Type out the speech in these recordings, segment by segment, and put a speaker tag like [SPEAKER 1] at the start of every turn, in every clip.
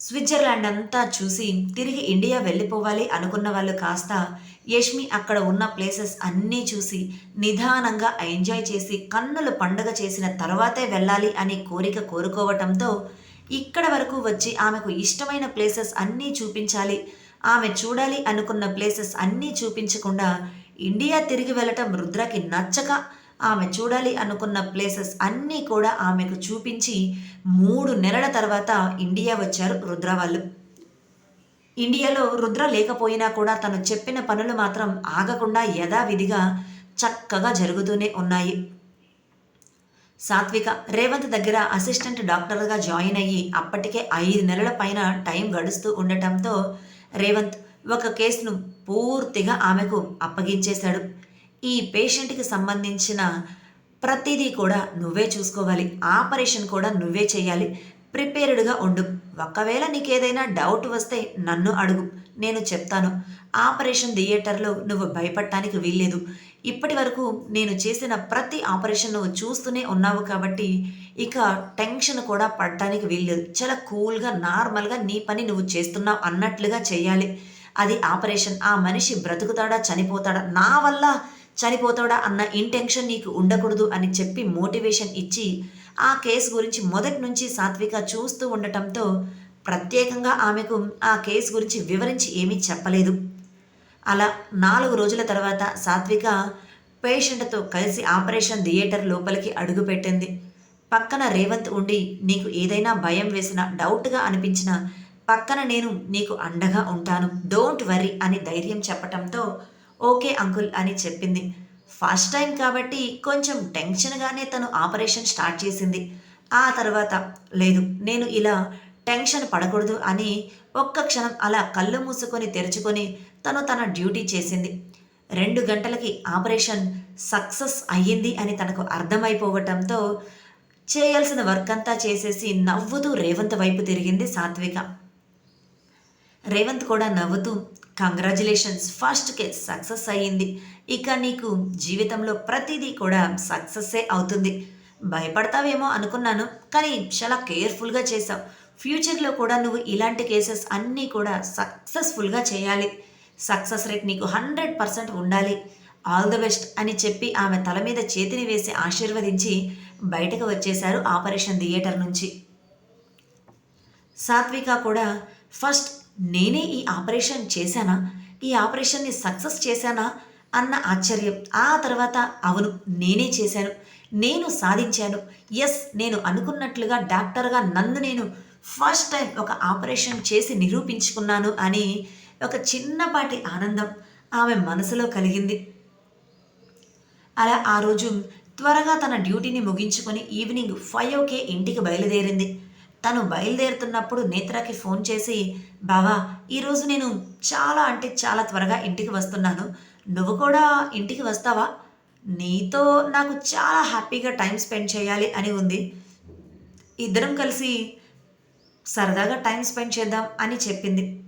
[SPEAKER 1] Switzerland అంతా చూసి తిరిగి ఇండియా వెళ్ళిపోవాలి అనుకున్న వాళ్ళు కాస్త యష్మి అక్కడ ఉన్న ప్లేసెస్ అన్నీ చూసి నిదానంగా ఎంజాయ్ చేసి కన్నులు పండుగ చేసిన తర్వాతే వెళ్ళాలి అనే కోరిక కోరుకోవటంతో ఇక్కడ వరకు వచ్చి ఆమెకు ఇష్టమైన ప్లేసెస్ అన్నీ చూపించాలి ఆమె చూడాలి అనుకున్న ప్లేసెస్ అన్నీ చూపించకుండా ఇండియా తిరిగి వెళ్ళటం రుద్రకి నచ్చక ఆమె చూడాలి అనుకున్న ప్లేసెస్ అన్నీ కూడా ఆమెకు చూపించి మూడు నెలల తర్వాత ఇండియా వచ్చారు రుద్ర వాళ్ళు. ఇండియాలో రుద్ర లేకపోయినా కూడా తను చెప్పిన పనులు మాత్రం ఆగకుండా యథావిధిగా చక్కగా జరుగుతూనే ఉన్నాయి. సాత్విక రేవంత్ దగ్గర అసిస్టెంట్ డాక్టర్గా జాయిన్ అయ్యి అప్పటికే ఐదు నెలల పైన టైం గడుస్తూ ఉండటంతో రేవంత్ ఒక కేసును పూర్తిగా ఆమెకు అప్పగించేశాడు. ఈ పేషెంట్కి సంబంధించిన ప్రతిదీ కూడా నువ్వే చూసుకోవాలి. ఆపరేషన్ కూడా నువ్వే చేయాలి. ప్రిపేర్డ్గా ఉండు. ఒకవేళ నీకేదైనా డౌట్ వస్తే నన్ను అడుగు. నేను చెప్తాను. ఆపరేషన్ థియేటర్లో నువ్వు భయపడటానికి వీల్లేదు. ఇప్పటి వరకు నేను చేసిన ప్రతి ఆపరేషన్ నువ్వు చూస్తూనే ఉన్నావు కాబట్టి ఇక టెన్షన్ కూడా పడటానికి వీల్లేదు. చాలా కూల్గా నార్మల్గా నీ పని నువ్వు చేస్తున్నావు అన్నట్లుగా చేయాలి. అది ఆపరేషన్. ఆ మనిషి బ్రతుకుతాడా చనిపోతాడా? నా వల్ల చనిపోతాడా అన్న ఇంటెన్షన్ నీకు ఉండకూడదు అని చెప్పి మోటివేషన్ ఇచ్చి ఆ కేసు గురించి మొదటి నుంచి సాత్విక చూస్తూ ఉండటంతో ప్రత్యేకంగా ఆమెకు ఆ కేసు గురించి వివరించి ఏమీ చెప్పలేదు. అలా నాలుగు రోజుల తర్వాత సాత్విక పేషెంట్తో కలిసి ఆపరేషన్ థియేటర్ లోపలికి అడుగుపెట్టింది పక్కన రేవంత్ ఉండి నీకు ఏదైనా భయం వేసిన డౌట్గా అనిపించిన పక్కన నేను నీకు అండగా ఉంటాను. డోంట్ వరీ అని ధైర్యం చెప్పటంతో ఓకే అంకుల్ అని చెప్పింది. ఫస్ట్ టైం కాబట్టి కొంచెం టెన్షన్గానే తను ఆపరేషన్ స్టార్ట్ చేసింది. ఆ తర్వాత లేదు నేను ఇలా టెన్షన్ పడకూడదు అని ఒక్క క్షణం అలా కళ్ళు మూసుకొని తెరుచుకొని తను తన డ్యూటీ చేసింది. రెండు గంటలకి ఆపరేషన్ సక్సెస్ అయ్యింది అని తనకు అర్థమైపోవటంతో చేయాల్సిన వర్క్ అంతా చేసేసి నవ్వుతూ రేవంత్ వైపు తిరిగింది సాత్విక. రేవంత్ కూడా నవ్వుతూ కంగ్రాచులేషన్స్ ఫస్ట్ కేస్ సక్సెస్ అయ్యింది. ఇక నీకు జీవితంలో ప్రతిదీ కూడా సక్సెస్సే అవుతుంది. భయపడతావేమో అనుకున్నాను కానీ చాలా కేర్ఫుల్గా చేసావు ఫ్యూచర్లో కూడా నువ్వు ఇలాంటి కేసెస్ అన్నీ కూడా సక్సెస్ఫుల్గా చేయాలి. సక్సెస్ రేట్ నీకు హండ్రెడ్ పర్సెంట్ ఉండాలి. ఆల్ ద బెస్ట్ అని చెప్పి ఆమె తల మీద చేతిని వేసి ఆశీర్వదించి బయటకు వచ్చేశారు ఆపరేషన్ థియేటర్ నుంచి. సాత్విక కూడా ఫస్ట్ నేనే ఈ ఆపరేషన్ చేశానా? ఈ ఆపరేషన్ని సక్సెస్ చేశానా? అన్న ఆశ్చర్యం. ఆ తర్వాత అవును నేనే చేశాను. నేను సాధించాను. ఎస్ నేను అనుకున్నట్లుగా డాక్టర్గా నన్ను నేను ఫస్ట్ టైం ఒక ఆపరేషన్ చేసి నిరూపించుకున్నాను అని ఒక చిన్నపాటి ఆనందం ఆమె మనసులో కలిగింది. అలా ఆ రోజు త్వరగా తన డ్యూటీని ముగించుకొని ఈవినింగ్ ఫైవ్ ఓకే ఇంటికి బయలుదేరింది. తను బయలుదేరుతున్నప్పుడు నేత్రాకి ఫోన్ చేసి బావా ఈరోజు నేను చాలా అంటే చాలా త్వరగా ఇంటికి వస్తున్నాను. నువ్వు కూడా ఇంటికి వస్తావా? నీతో నాకు చాలా హ్యాపీగా టైం స్పెండ్ చేయాలి అని ఉంది. ఇద్దరం కలిసి సరదాగా టైం స్పెండ్ చేద్దాం అని చెప్పింది.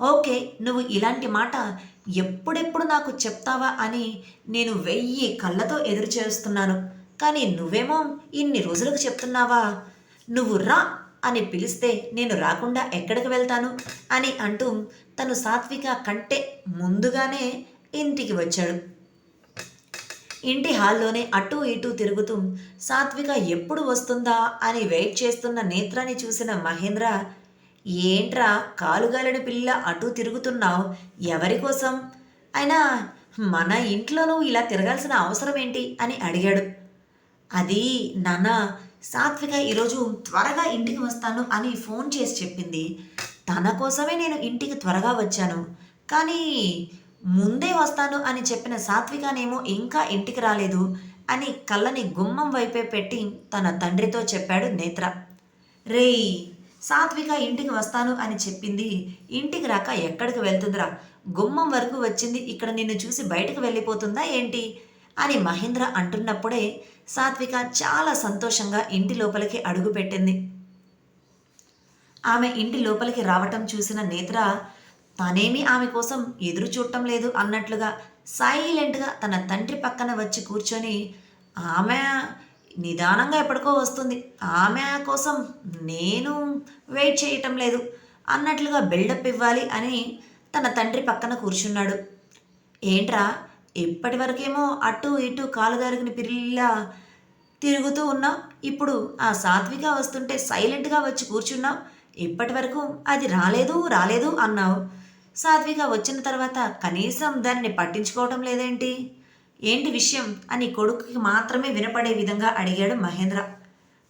[SPEAKER 1] ఓకే నువ్వు ఇలాంటి మాట ఎప్పుడెప్పుడు నాకు చెప్తావా అని నేను వెయ్యి కళ్ళతో ఎదురు చేస్తున్నాను. కానీ నువ్వేమో ఇన్ని రోజులకు చెప్తున్నావా? నువ్వు రా అని పిలిస్తే నేను రాకుండా ఎక్కడికి వెళ్తాను అని అంటూ తను సాత్విక కంటే ముందుగానే ఇంటికి వచ్చాడు. ఇంటి హాల్లోనే అటు ఇటు తిరుగుతూ సాత్విక ఎప్పుడు వస్తుందా అని వెయిట్ చేస్తున్న నేత్రాన్ని చూసిన మహేంద్ర ఏంట్రా కాలుగాలని పిల్ల అటు తిరుగుతున్నావు? ఎవరి కోసం? అయినా మన ఇంట్లో నువ్వు ఇలా తిరగాల్సిన అవసరం ఏంటి? అని అడిగాడు. అది నాన్న సాత్విక ఈరోజు త్వరగా ఇంటికి వస్తాను అని ఫోన్ చేసి చెప్పింది. తన కోసమే నేను ఇంటికి త్వరగా వచ్చాను. కానీ ముందే వస్తాను అని చెప్పిన సాత్వికనేమో ఇంకా ఇంటికి రాలేదు అని కళ్ళని గుమ్మం వైపే పెట్టి తన తండ్రితో చెప్పాడు నేత్ర. రేయ్ సాత్విక ఇంటికి వస్తాను అని చెప్పింది. ఇంటికి రాక ఎక్కడికి వెళ్తుందిరా? గుమ్మం వరకు వచ్చింది. ఇక్కడ నిన్ను చూసి బయటకు వెళ్ళిపోతుందా ఏంటి? అని మహేంద్ర అంటున్నప్పుడే సాత్విక చాలా సంతోషంగా ఇంటి లోపలికి అడుగుపెట్టింది ఆమె ఇంటి లోపలికి రావటం చూసిన నేత్ర తనేమీ ఆమె కోసం ఎదురు చూడటం లేదు అన్నట్లుగా సైలెంట్గా తన తండ్రి పక్కన వచ్చి కూర్చొని ఆమె నిదానంగా ఎప్పటికో వస్తుంది. ఆమె కోసం నేను వెయిట్ చేయటం లేదు అన్నట్లుగా బిల్డప్ ఇవ్వాలి అని తన తండ్రి పక్కన కూర్చున్నాడు. ఏంట్రా ఇప్పటి వరకేమో అటు ఇటు కాలు దారిగిన పిల్ల తిరుగుతూ ఉన్నాం. ఇప్పుడు ఆ సాత్విక వస్తుంటే సైలెంట్గా వచ్చి కూర్చున్నావు ఇప్పటి వరకు అది రాలేదు రాలేదు అన్నావు. సాత్విక వచ్చిన తర్వాత కనీసం దానిని పట్టించుకోవటం లేదేంటి? ఏంటి విషయం? అని కొడుకుకి మాత్రమే వినపడే విధంగా అడిగాడు మహేంద్ర.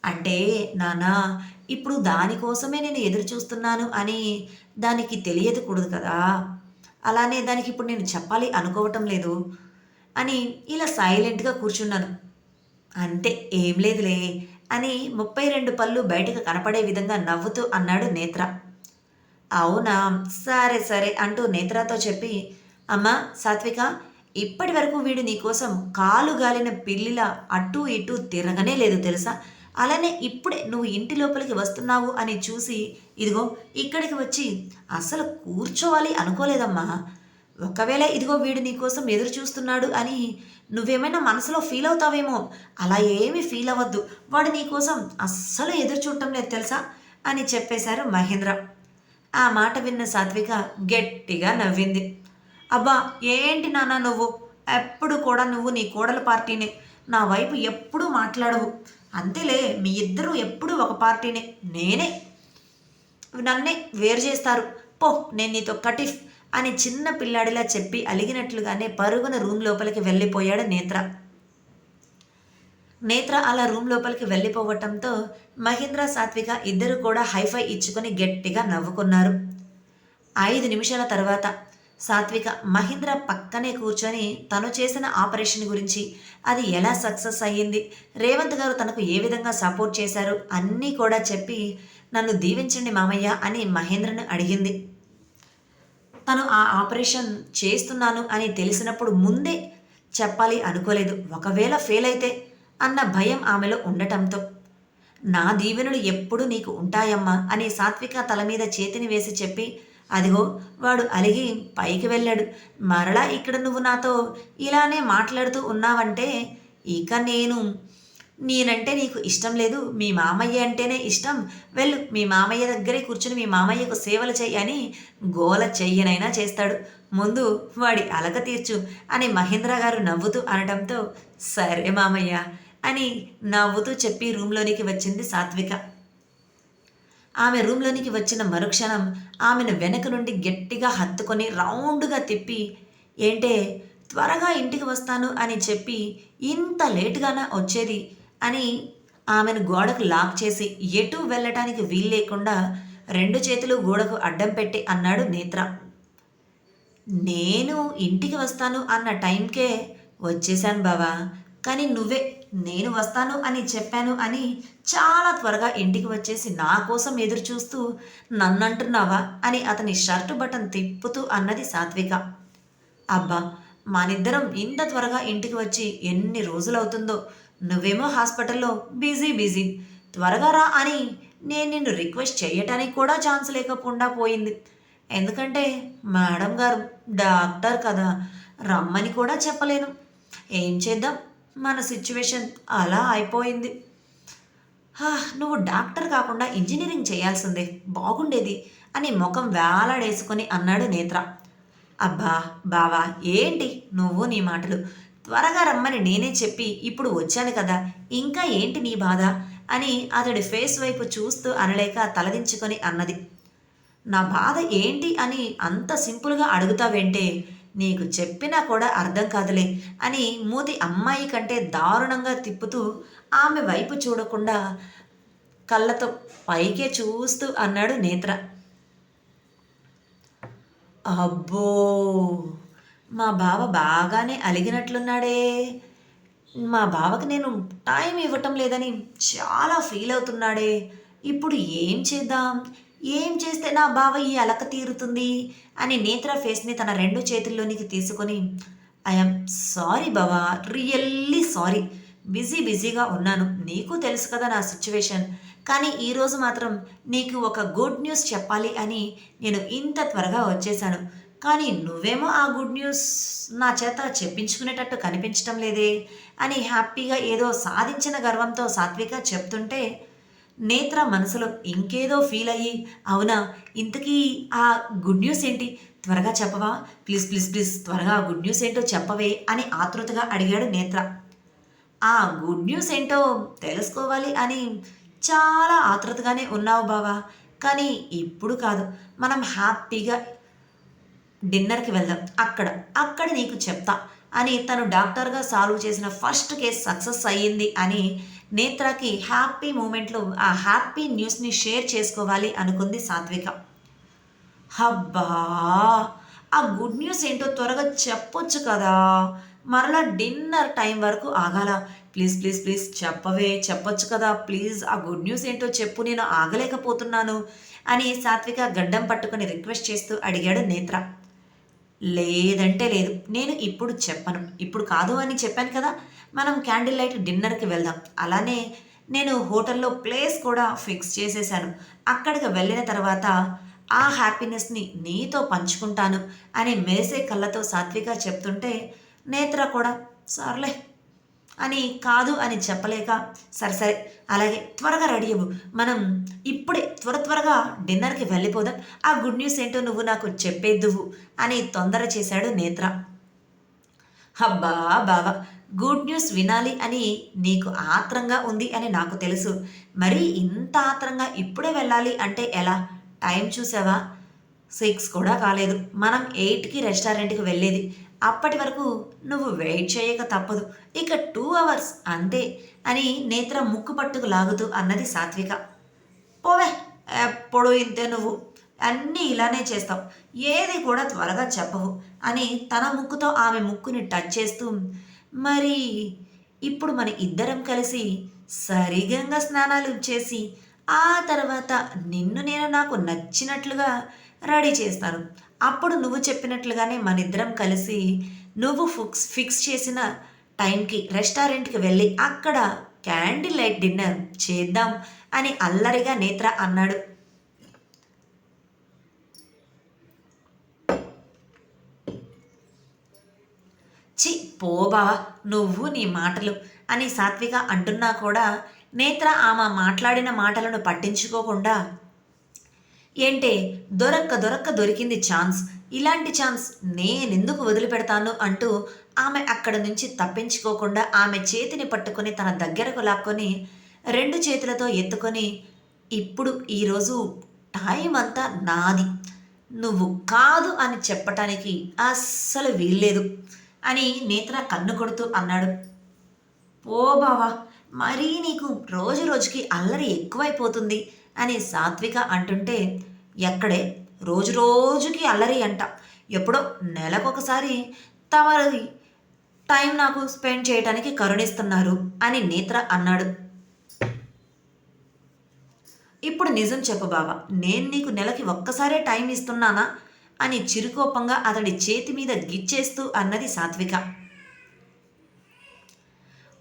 [SPEAKER 1] అంటే నానా ఇప్పుడు దానికోసమే నేను ఎదురు చూస్తున్నాను అని దానికి తెలియకూడదు కదా. అలానే దానికి ఇప్పుడు నేను చెప్పాలి అనుకోవటం లేదు. అని ఇలా సైలెంట్గా కూర్చున్నాను. అంతే ఏం లేదులే అని ముప్పై రెండు పళ్ళు బయటకు కనపడే విధంగా నవ్వుతూ అన్నాడు నేత్ర. అవునా సరే సరే అంటూ నేత్రతో చెప్పి అమ్మా సాత్విక ఇప్పటి వరకు వీడు నీకోసం కాలు గాలిన పిల్లిలా అటూ ఇటూ తిరగనే లేదు తెలుసా? అలానే ఇప్పుడే నువ్వు ఇంటి లోపలికి వస్తున్నావు అని చూసి ఇదిగో ఇక్కడికి వచ్చి అసలు కూర్చోవాలి అనుకోలేదమ్మా. ఒకవేళ ఇదిగో వీడు నీకోసం ఎదురు చూస్తున్నాడు అని నువ్వేమైనా మనసులో ఫీల్ అవుతావేమో. అలా ఏమీ ఫీల్ అవ్వద్దు. వాడు నీకోసం అస్సలు ఎదురు చూడటం లేదు తెలుసా? అని చెప్పేశారు మహేంద్ర. ఆ మాట విన్న సాత్విక గట్టిగా నవ్వింది. అబ్బా ఏంటి నాన్న నువ్వు? ఎప్పుడు కూడా నువ్వు నీ కోడల పార్టీనే. నా వైపు ఎప్పుడూ మాట్లాడవు. అంతేలే మీ ఇద్దరూ ఎప్పుడూ ఒక పార్టీనే. నేనే. నన్నే వేరు చేస్తారు. పో నేను నీతో కటిఫ్ అని చిన్న పిల్లాడిలా చెప్పి అలిగినట్లుగానే పరుగున రూమ్ లోపలికి వెళ్ళిపోయాడు నేత్ర. నేత్ర అలా రూమ్ లోపలికి వెళ్ళిపోవటంతో మహేంద్ర సాత్విక ఇద్దరు కూడా హైఫై ఇచ్చుకొని గట్టిగా నవ్వుకున్నారు. ఐదు నిమిషాల తర్వాత సాత్విక మహేంద్ర పక్కనే కూర్చొని తను చేసిన ఆపరేషన్ గురించి అది ఎలా సక్సెస్ అయ్యింది రేవంత్ గారు తనకు ఏ విధంగా సపోర్ట్ చేశారు అన్నీ కూడా చెప్పి నన్ను దీవించండి మామయ్య అని మహేంద్రను అడిగింది. తను ఆ ఆపరేషన్ చేస్తున్నాను అని తెలిసినప్పుడు ముందే చెప్పాలి అనుకోలేదు. ఒకవేళ ఫెయిల్ అయితే అన్న భయం ఆమెలో ఉండటంతో నా దీవెనలు ఎప్పుడు నీకు ఉంటాయమ్మా అని సాత్విక తల మీద చేతిని వేసి చెప్పి అదిగో వాడు అలిగి పైకి వెళ్ళాడు. మరలా ఇక్కడ నువ్వు నాతో ఇలానే మాట్లాడుతూ ఉన్నావంటే ఇక నేను. నేనంటే నీకు ఇష్టం లేదు. మీ మామయ్య అంటేనే ఇష్టం. వెళ్ళు మీ మామయ్య దగ్గరే కూర్చుని మీ మామయ్యకు సేవలు చెయ్యని గోల చెయ్యనైనా చేస్తాడు. ముందు వాడి అలక తీర్చు అని మహేంద్ర గారు నవ్వుతూ అనడంతో సరే మామయ్య అని నవ్వుతూ చెప్పి రూమ్లోనికి వచ్చింది సాత్విక. ఆమె రూమ్లోనికి వచ్చిన మరుక్షణం ఆమెను వెనక నుండి గట్టిగా హత్తుకొని రౌండ్గా తిప్పి ఏంటే త్వరగా ఇంటికి వస్తాను అని చెప్పి ఇంత లేటుగానా వచ్చేది? అని ఆమెను గోడకు లాక్ చేసి ఎటు వెళ్ళటానికి వీలు లేకుండా రెండు చేతులు గోడకు అడ్డం పెట్టి అన్నాడు నేత్ర. నేను ఇంటికి వస్తాను అన్న టైంకే వచ్చేశాను బావా కానీ నువ్వే నేను వస్తాను అని చెప్పాను అని చాలా త్వరగా ఇంటికి వచ్చేసి నా కోసం ఎదురు చూస్తూ నన్నంటున్నావా? అని అతని షర్టు బటన్ తిప్పుతూ అన్నది సాత్విక. అబ్బా మనిద్దరం ఇంత త్వరగా ఇంటికి వచ్చి ఎన్ని రోజులవుతుందో నువ్వేమో హాస్పిటల్లో బిజీ బిజీ. త్వరగా రా అని నేను నిన్ను రిక్వెస్ట్ చేయటానికి కూడా ఛాన్స్ లేకుండా పోయింది. ఎందుకంటే మేడం గారు డాక్టర్ కదా రమ్మని కూడా చెప్పలేను. ఏం చేద్దాం? మన సిచ్యువేషన్ అలా అయిపోయింది. నువ్వు డాక్టర్ కాకుండా ఇంజనీరింగ్ చేయాల్సిందే బాగుండేది అని ముఖం వేలాడేసుకొని అన్నాడు నేత్ర. అబ్బా బావా ఏంటి నువ్వు నీ మాటలు? త్వరగా రమ్మని నేనే చెప్పి ఇప్పుడు వచ్చాను కదా ఇంకా ఏంటి నీ బాధ? అని అతడి ఫేస్ వైపు చూస్తూ అనలేక తలదించుకొని అన్నది. నా బాధ ఏంటి అని అంత సింపుల్గా అడుగుతావేంటే నీకు చెప్పినా కూడా అర్థం కాదులే అని మూతి అమ్మాయి కంటే దారుణంగా తిప్పుతూ ఆమె వైపు చూడకుండా కళ్ళతో పైకే చూస్తూ అన్నాడు నేత్ర. అబ్బో మా బావ బాగానే అలిగినట్లున్నాడే. మా బావకి నేను టైం ఇవ్వటం లేదని చాలా ఫీల్ అవుతున్నాడే. ఇప్పుడు ఏం చేద్దాం? ఏం చేస్తే నా బావ ఈ అలక తీరుతుంది? అని నేత్ర ఫేస్ని తన రెండు చేతుల్లోనికి తీసుకొని ఐఎమ్ సారీ బావా రియల్లీ సారీ. బిజీ బిజీగా ఉన్నాను. నీకు తెలుసు కదా నా సిచ్యువేషన్. కానీ ఈరోజు మాత్రం నీకు ఒక గుడ్ న్యూస్ చెప్పాలి అని నేను ఇంత త్వరగా వచ్చేసాను కానీ నువ్వేమో ఆ గుడ్ న్యూస్ నా చేత చెప్పించుకునేటట్టు కనిపించటం లేదే అని హ్యాపీగా ఏదో సాధించిన గర్వంతో సాత్విక చెప్తుంటే నేత్ర మనసులో ఇంకేదో ఫీల్ అయ్యి అవునా? ఇంతకీ ఆ గుడ్ న్యూస్ ఏంటి? త్వరగా చెప్పవా? ప్లీజ్ ప్లీజ్ ప్లీజ్ త్వరగా గుడ్ న్యూస్ ఏంటో చెప్పవే అని ఆతృతగా అడిగాడు నేత్ర. ఆ గుడ్ న్యూస్ ఏంటో తెలుసుకోవాలి అని చాలా ఆతృతగానే ఉన్నావు బావా. కానీ ఇప్పుడు కాదు. మనం హ్యాపీగా డిన్నర్కి వెళ్దాం. అక్కడ అక్కడ నీకు చెప్తా అని తను డాక్టర్గా సాల్వ్ చేసిన ఫస్ట్ కేస్ సక్సెస్ అయ్యింది అని నేత్రకి హ్యాపీ మూమెంట్లో ఆ హ్యాపీ న్యూస్ని షేర్ చేసుకోవాలి అనుకుంది సాత్విక. హబ్బా! ఆ గుడ్ న్యూస్ ఏంటో త్వరగా చెప్పొచ్చు కదా. మరలా డిన్నర్ టైం వరకు ఆగాల. ప్లీజ్ ప్లీజ్ ప్లీజ్ చెప్పవే చెప్పొచ్చు కదా. ప్లీజ్ ఆ గుడ్ న్యూస్ ఏంటో చెప్పు నేను ఆగలేకపోతున్నాను అని సాత్విక గడ్డం పట్టుకుని రిక్వెస్ట్ చేస్తూ అడిగాడు నేత్ర. లేదంటే లేదు నేను ఇప్పుడు చెప్పను. ఇప్పుడు కాదు అని చెప్పాను కదా. మనం క్యాండిల్ లైట్ డిన్నర్కి వెళ్దాం. అలానే నేను హోటల్లో ప్లేస్ కూడా ఫిక్స్ చేసేసాను. అక్కడికి వెళ్ళిన తర్వాత ఆ హ్యాపీనెస్ని నీతో పంచుకుంటాను అని మెరిసే కళ్ళతో సాత్విక చెప్తుంటే నేత్ర కూడా సర్లే అని కాదు అని చెప్పలేక సరే సరే అలాగే త్వరగా రెడీ అవ్వు. మనం ఇప్పుడే త్వర త్వరగా డిన్నర్కి వెళ్ళిపోదాం. ఆ గుడ్ న్యూస్ ఏంటో నువ్వు నాకు చెప్పేద్దువు అని తొందర చేశాడు నేత్ర. అబ్బా బావా గుడ్ న్యూస్ వినాలి అని నీకు ఆత్రంగా ఉంది అని నాకు తెలుసు. మరి ఇంత ఆత్రంగా ఇప్పుడే వెళ్ళాలి అంటే ఎలా? టైం చూసావా? సిక్స్ కూడా కాలేదు. మనం ఎయిట్కి రెస్టారెంట్కి వెళ్ళేది. అప్పటి వరకు నువ్వు వెయిట్ చేయక తప్పదు. ఇక టూ అవర్స్ అంతే అని నేత్ర ముక్కు పట్టుకు లాగుతూ అన్నది సాత్విక. పోవే ఎప్పుడు ఇంతే నువ్వు. అన్నీ ఇలానే చేస్తావు ఏది కూడా త్వరగా చెప్పవు అని తన ముక్కుతో ఆమె ముక్కుని టచ్ చేస్తూ మరి ఇప్పుడు మన ఇద్దరం కలిసి సరిగంగా స్నానాలు చేసి ఆ తర్వాత నిన్ను నేను నాకు నచ్చినట్లుగా రెడీ చేస్తాను. అప్పుడు నువ్వు చెప్పినట్లుగానే మన ఇద్దరం కలిసి నువ్వు ఫిక్స్ ఫిక్స్ చేసిన టైంకి రెస్టారెంట్కి వెళ్ళి అక్కడ క్యాండిల్ లైట్ డిన్నర్ చేద్దాం అని అల్లరిగా నేత్ర అన్నాడు. చి పోబా నువ్వు నీ మాటలు అని సాత్విక అంటున్నా కూడా నేత్ర ఆమె మాట్లాడిన మాటలను పట్టించుకోకుండా ఏంటే దొరక్క దొరక్క దొరికింది ఛాన్స్. ఇలాంటి ఛాన్స్ నేనెందుకు వదిలిపెడతాను? అంటూ ఆమె అక్కడ నుంచి తప్పించుకోకుండా ఆమె చేతిని పట్టుకొని తన దగ్గరకు లాక్కొని రెండు చేతులతో ఎత్తుకొని ఇప్పుడు ఈరోజు టైం అంతా నాది. నువ్వు కాదు అని చెప్పటానికి అస్సలు వీల్లేదు. అని నేత్ర కన్ను కొడుతూ అన్నాడు. ఓ బావా మరీ నీకు రోజు రోజుకి అల్లరి ఎక్కువైపోతుంది అని సాత్విక అంటుంటే ఎక్కడే? రోజు రోజుకి అల్లరి అంట. ఎప్పుడో నెలకొకసారి తమరి టైం నాకు స్పెండ్ చేయడానికి కరుణిస్తున్నారు అని నేత్ర అన్నాడు. ఇప్పుడు నిజం చెప్పు బావా నేను నీకు నెలకి ఒక్కసారే టైం ఇస్తున్నానా? అని చిరుకోపంగా అతడి చేతి మీద గిచ్చేస్తూ అన్నది సాత్విక.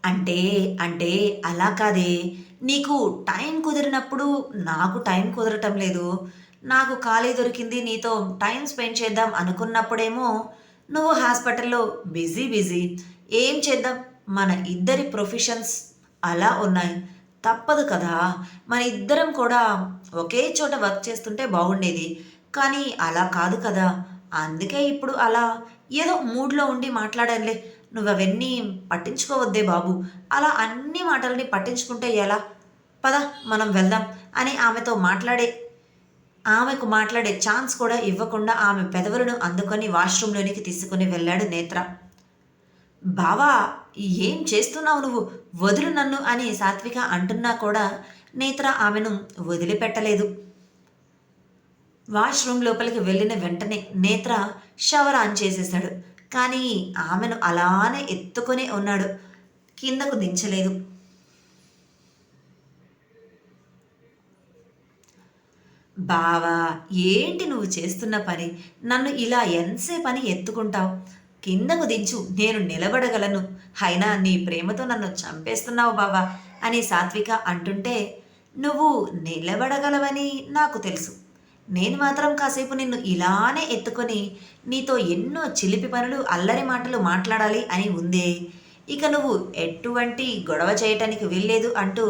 [SPEAKER 1] అంటే అంటే అలా కాదే. నీకు టైం కుదిరినప్పుడు నాకు టైం కుదరటం లేదు. నాకు ఖాళీ దొరికింది నీతో టైం స్పెండ్ చేద్దాం అనుకున్నప్పుడేమో నువ్వు హాస్పిటల్లో బిజీ బిజీ. ఏం చేద్దాం? మన ఇద్దరి ప్రొఫెషన్స్ అలా ఉన్నాయి. తప్పదు కదా. మన ఇద్దరం కూడా ఒకే చోట వర్క్ చేస్తుంటే బాగుండేది. కానీ అలా కాదు కదా. అందుకే ఇప్పుడు అలా. ఏదో మూడ్లో ఉండి మాట్లాడానులే నువ్వు అవన్నీ పట్టించుకోవద్దే బాబు. అలా అన్ని మాటలని పట్టించుకుంటే ఎలా? పద మనం వెళ్దాం అని ఆమెతో మాట్లాడే ఆమెకు మాట్లాడే ఛాన్స్ కూడా ఇవ్వకుండా ఆమె పెదవులను అందుకొని వాష్రూమ్లోనికి తీసుకుని వెళ్ళాడు నేత్ర. బావా ఏం చేస్తున్నావు నువ్వు? వదులు నన్ను అని సాత్విక అంటున్నా కూడా నేత్ర ఆమెను వదిలిపెట్టలేదు. వాష్రూమ్ లోపలికి వెళ్ళిన వెంటనే నేత్ర షవర్ ఆన్ చేసేశాడు. కానీ ఆమెను అలానే ఎత్తుకొని ఉన్నాడు. కిందకు దించలేదు. బావా ఏంటి నువ్వు చేస్తున్న పని? నన్ను ఇలా ఎంతసేపు పని ఎత్తుకుంటావు? కిందకు దించు నేను నిలబడగలను. అయినా నీ ప్రేమతో నన్ను చంపేస్తున్నావు బావా అని సాత్విక అంటుంటే నువ్వు నిలబడగలవని నాకు తెలుసు. నేను మాత్రం కాసేపు నిన్ను ఇలానే ఎత్తుకొని నీతో ఎన్నో చిలిపి పనులు అల్లరి మాటలు మాట్లాడాలి అని ఉందే. ఇక నువ్వు ఎటువంటి గొడవ చేయటానికి వెళ్ళలేదు అంటూ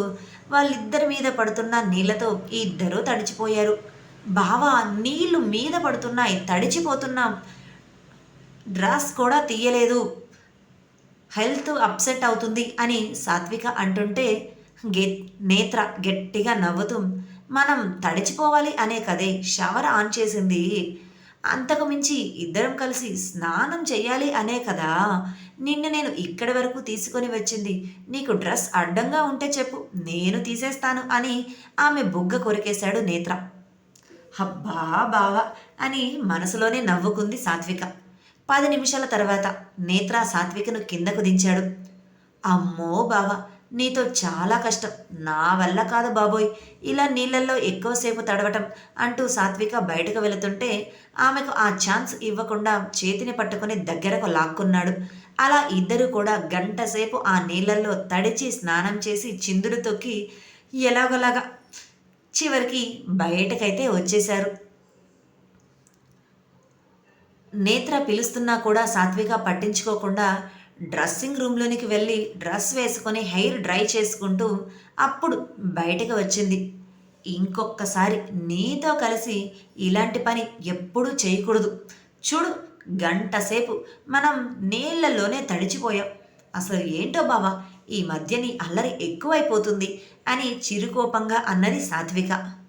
[SPEAKER 1] వాళ్ళిద్దరి మీద పడుతున్న నీళ్ళతో ఇద్దరూ తడిచిపోయారు. బావా నీళ్ళు మీద పడుతున్నాయి తడిచిపోతున్నాం. డ్రాస్ కూడా తీయలేదు. హెల్త్ అప్సెట్ అవుతుంది అని సాత్విక అంటుంటే గె నేత్ర గట్టిగా నవ్వుతూ మనం తడిచిపోవాలి అనే కదే షవర్ ఆన్ చేసింది. అంతకు మించి ఇద్దరం కలిసి స్నానం చేయాలి అనే కదా? నిన్ను నేను ఇక్కడి వరకు తీసుకొని వచ్చింది. నీకు డ్రెస్ అడ్డంగా ఉంటే చెప్పు నేను తీసేస్తాను అని ఆమె బుగ్గ కొరికేశాడు నేత్ర. అబ్బా బావా అని మనసులోనే నవ్వుకుంది సాత్విక. పది నిమిషాల తర్వాత నేత్ర సాత్వికను కిందకు దించాడు. అమ్మో బావా నీతో చాలా కష్టం. నా వల్ల కాదు బాబోయ్. ఇలా నీళ్ళల్లో ఎక్కువసేపు తడవటం అంటూ సాత్విక బయటకు వెళుతుంటే ఆమెకు ఆ ఛాన్స్ ఇవ్వకుండా చేతిని పట్టుకుని దగ్గరకు లాక్కున్నాడు. అలా ఇద్దరు కూడా గంట సేపు ఆ నీళ్ళల్లో తడిచి స్నానం చేసి చిందులు తొక్కి ఎలాగోలాగా చివరికి బయటకైతే వచ్చేశారు. నేత్ర పిలుస్తున్నా కూడా సాత్విక పట్టించుకోకుండా డ్రెస్సింగ్ రూమ్లోనికి వెళ్ళి డ్రెస్ వేసుకొని హెయిర్ డ్రై చేసుకుంటూ అప్పుడు బయటకు వచ్చింది. ఇంకొకసారి నీతో కలిసి ఇలాంటి పని ఎప్పుడూ చేయకూడదు. చూడు గంటసేపు మనం నీళ్ళలోనే తడిచిపోయాం. అసలు ఏంటో బావా ఈ మధ్య నీ అల్లరి ఎక్కువైపోతుంది అని చిరుకోపంగా అన్నది సాత్విక.